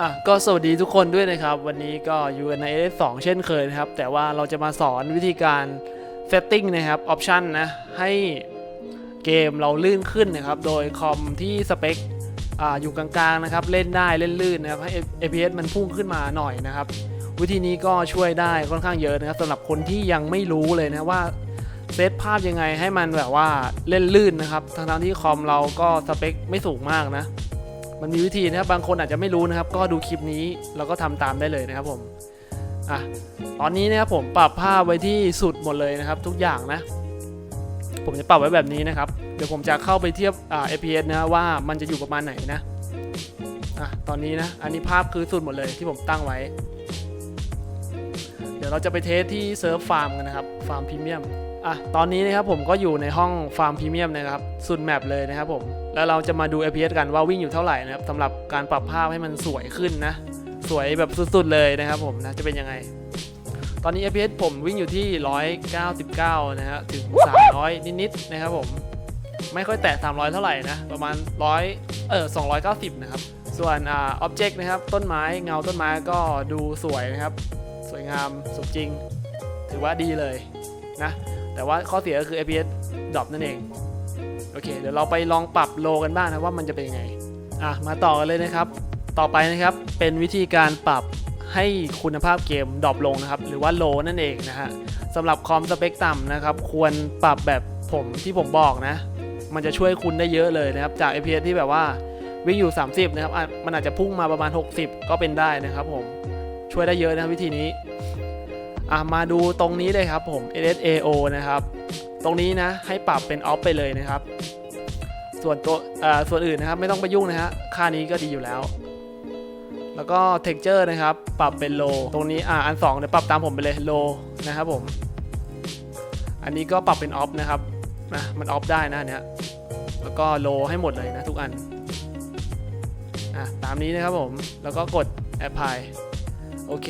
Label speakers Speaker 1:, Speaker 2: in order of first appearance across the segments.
Speaker 1: อะก็สวัสดีทุกคนด้วยนะครับ วันนี้ก็อยู่กันใน s 2 เช่นเคยนะครับ แต่ว่าเราจะมาสอนวิธีการ setting นะครับ option นะให้เกมเราลื่นขึ้นนะครับ โดยคอมที่สเปคอ่าอยู่กลางๆนะครับ เล่นได้เล่นลื่นนะครับ ให้ FPS มันพุ่งขึ้นมาหน่อยนะครับ วิธีนี้ก็ช่วยได้ค่อนข้างเยอะนะครับสำหรับคนที่ยังไม่รู้เลยนะว่าเซตภาพยังไงให้มันแบบว่าเล่นลื่นนะครับทั้งๆที่คอมเราก็สเปคไม่สูงมากนะ มันมีวิธีนะครับบางคนอาจจะไม่รู้นะครับ ก็ดูคลิปนี้แล้วก็ทำตามได้เลยนะครับผมอะตอนนี้นะครับผมปรับภาพไว้ที่สุดหมดเลยนะครับ ทุกอย่างนะ ผมจะปรับไว้แบบนี้นะครับ เดี๋ยวผมจะเข้าไปเทียบอ่า FPS นะว่ามันจะอยู่ประมาณไหนนะอะตอนนี้นะอันนี้ภาพคือสุดหมดเลยที่ผมตั้งไว้ เดี๋ยวเราจะไปเทสที่เซิร์ฟฟาร์มกันนะครับฟาร์มพรีเมียมอะตอนนี้นะครับผมก็อยู่ในห้องฟาร์มพรีเมียมนะครับสุดแมปเลยนะครับผม แล้วเราจะมาดู FPS กันว่าวิ่งอยู่เท่าไหร่นะครับสำหรับการปรับภาพให้มันสวยขึ้นนะ สวยแบบสุดๆเลยนะครับผมนะจะเป็นยังไง ตอนนี้ FPS ผมวิ่งอยู่ที่ 199 นะฮะถึง 300 นิดๆนะครับผมไม่ค่อยแตะ 300 เท่าไหร่นะ ประมาณ 100 เออ 290 นะครับ ส่วนอ่า object นะครับ ต้นไม้เงาต้นไม้ก็ดูสวยนะครับ สวยงามสมจริง ถือว่าดีเลยนะ แต่ว่าข้อเสียก็คือ FPS ดรอปนั่นเอง โอเค เดี๋ยวเราไปลองปรับโลกันบ้างนะว่ามันจะเป็นยังไง อะ มาต่อกันเลยนะครับ ต่อไปนะครับเป็นวิธีการปรับให้คุณภาพเกมดรอปลงนะครับ หรือว่าโลนั่นเองนะฮะสำหรับคอมสเปคต่ำนะครับ ควรปรับแบบผมที่ผมบอกนะ มันจะช่วยคุณได้เยอะเลยนะครับ จาก FPS ที่แบบว่าวิ่งอยู่ 30 นะครับ มันอาจจะพุ่งมาประมาณ 60 ก็เป็นได้นะครับผม ช่วยได้เยอะนะวิธีนี้ อะ มาดูตรงนี้เลยครับผม SSAO นะครับ ตรงนี้นะให้ปรับเป็นออฟไปเลยนะครับ ส่วนตัวอ่อส่วนอื่นนะครับไม่ต้องไปยุ่งนะฮะค่านี้ก็ดีอยู่แล้ว แล้วก็ texture นะครับ ปรับเป็น low ตรงนี้อ่าอัน2เดี๋ยวปรับตามผมไปเลย low นะครับผม อันนี้ก็ปรับเป็น off นะครับนะมัน off ได้นะเนี้ยแล้วก็ low ให้หมดเลยนะทุกอันอะตามนี้นะครับผมแล้วก็กด apply โอเค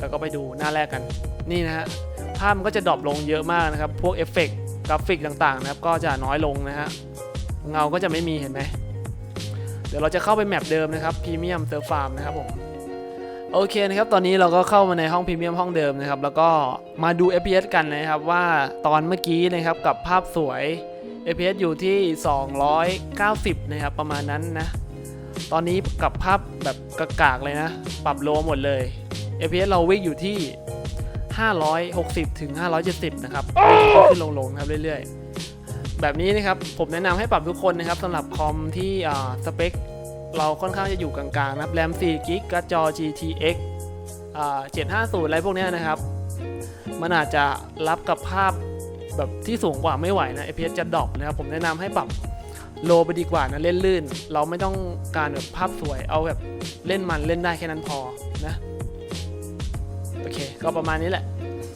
Speaker 1: แล้วก็ไปดูหน้าแรกกัน นี่นะฮะ ภาพมันก็จะดรอปลงเยอะมากนะครับ พวกเอฟเฟกต์กราฟิกต่างๆนะครับ ก็จะน้อยลงนะฮะ เงาก็จะไม่มีเห็นไหม เดี๋ยวเราจะเข้าไปแมปเดิมนะครับพรีเมียมเซิร์ฟฟาร์มนะครับผม โอเคนะครับ ตอนนี้เราก็เข้ามาในห้องพรีเมียมห้องเดิมนะครับ แล้วก็มาดู FPS กันนะครับว่าตอนเมื่อกี้นะครับกับภาพสวย FPS อยู่ที่ 290 นะครับ ประมาณนั้นนะ ตอนนี้กับภาพแบบกากๆเลยนะ ปรับโลหมดเลย FPS เราวิ่งอยู่ที่ 560 ถึง 570 นะครับขึ้นลงๆนะครับเรื่อยๆ แบบนี้นะครับ ผมแนะนำให้ปรับทุกคนนะครับสำหรับคอมที่อ่าสเปค เราค่อนข้างจะอยู่กลางๆนะครับแรม4กิกการ์ดจอ GTX อ่า750 อะไรพวกเนี้ยนะครับ มันอาจจะรับกับภาพแบบที่สูงกว่าไม่ไหวนะ FPS จะดรอปนะครับ ผมแนะนำให้ปรับโลไปดีกว่านะเล่นลื่น เราไม่ต้องการแบบภาพสวยเอาแบบเล่นมันเล่นได้แค่นั้นพอนะ โอเค ก็ประมาณนี้แหละ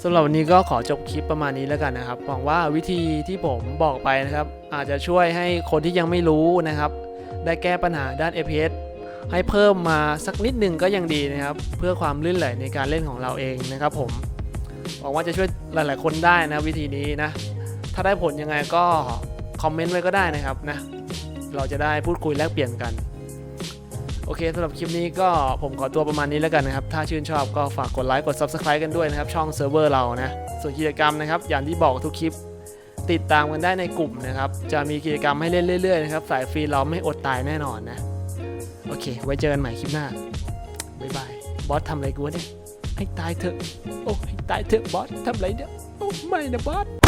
Speaker 1: สำหรับวันนี้ก็ขอจบคลิปประมาณนี้แล้วกันนะครับหวังว่าวิธีที่ผมบอกไปนะครับ อาจจะช่วยให้คนที่ยังไม่รู้นะครับ ได้แก้ปัญหาด้าน FPS ให้เพิ่มมาสักนิดหนึ่งก็ยังดีนะครับ เพื่อความลื่นไหลในการเล่นของเราเองนะครับผมหวังว่าจะช่วยหลาย ๆ คนได้นะวิธีนี้นะ ถ้าได้ผลยังไงก็คอมเมนต์ไว้ก็ได้นะครับนะ เราจะได้พูดคุยแลกเปลี่ยนกัน โอเคสำหรับคลิปนี้ก็ผมขอตัวประมาณนี้แล้วกันนะครับ ถ้าชื่นชอบก็ฝากกดไลค์กด Subscribe กันด้วยนะครับ ช่องเซิร์ฟเวอร์เรานะส่วนกิจกรรมนะครับ อย่างที่บอกทุกคลิป ติดตามกันได้ในกลุ่มนะครับ จะมีกิจกรรมให้เล่นเรื่อยๆนะครับสายฟรีเราไม่อดตายแน่นอนนะ โอเค ไว้เจอกันใหม่คลิปหน้าบ๊ายบายบอสทำอะไรกูวะเนี่ยให้ตายเถอะโอ้ให้ตายเถอะบอสทำอะไรเนี่ยโอ้ไม่นะบอส